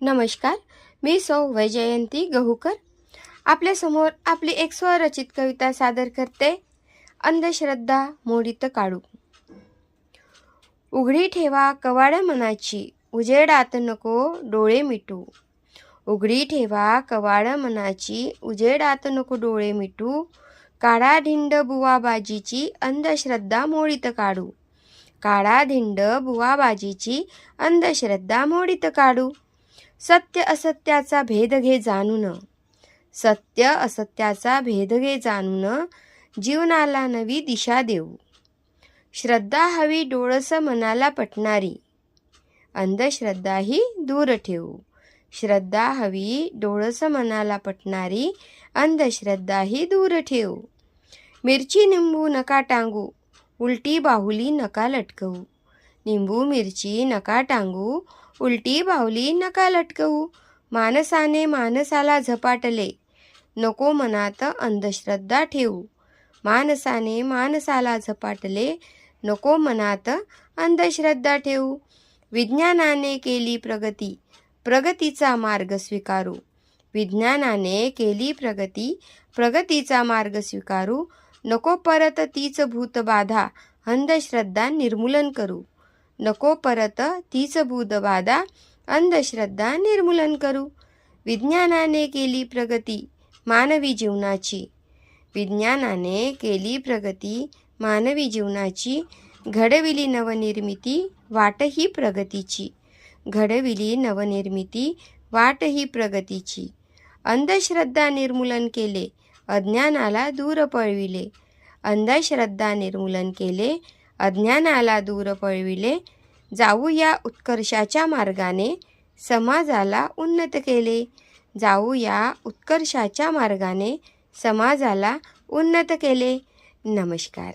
नमस्कार मी सौ वैजयंती गहूकर. आपल्यासमोर आपली एक स्वरचित कविता सादर करते अंधश्रद्धा मोडीत काढू उघडी ठेवा कवाड मनाची उजेडात नको डोळे मिटू. उघडी ठेवा कवाड मनाची उजेडात नको डोळे मिटू. काढा धिंड बुवाबाजीची अंधश्रद्धा मोडीत काढू काढा धिंड बुवाबाजीची अंधश्रद्धा मोडीत काढू सत्य असत्याचा भेद घे जाणून. सत्य असत्याचा भेद घे जाणून. जीवनाला नवी दिशा देऊ. श्रद्धा हवी डोळस मनाला पटणारी. अंधश्रद्धा ही दूर ठेवू श्रद्धा हवी डोळस मनाला पटणारी. अंधश्रद्धा ही दूर ठेवू मिरची निंबू नका टांगू. उलटी बाहुली नका लटकवू. निंबू मिरची नका टांगू उलटी बाहुली नका लटकवू. माणसाने माणसाला झपाटले. नको मनात अंधश्रद्धा ठेवू. माणसाने माणसाला झपाटले नको मनात अंधश्रद्धा ठेवू. विज्ञानाने केली प्रगती प्रगतीचा मार्ग स्वीकारू. विज्ञानाने केली प्रगती प्रगतीचा मार्ग स्वीकारू. नको परत तीच भूतबाधा अंधश्रद्धा निर्मूलन करू. नको परत तीच भूत बाधा अंधश्रद्धा निर्मूलन करू. विज्ञानाने केली प्रगती मानवी जीवनाची. विज्ञानाने केली प्रगती मानवी जीवनाची. घडविली नवनिर्मिती वाट ही प्रगतीची. घडविली नवनिर्मिती वाट ही प्रगतीची. अंधश्रद्धा निर्मूलन केले अज्ञानाला दूर पळविले. अंधश्रद्धा निर्मूलन केले अज्ञानाला दूर पळविले जाऊ या उत्कर्षाच्या मार्गाने समाजाला उन्नत केले. जाऊ या उत्कर्षाच्या मार्गाने समाजाला उन्नत केले. नमस्कार.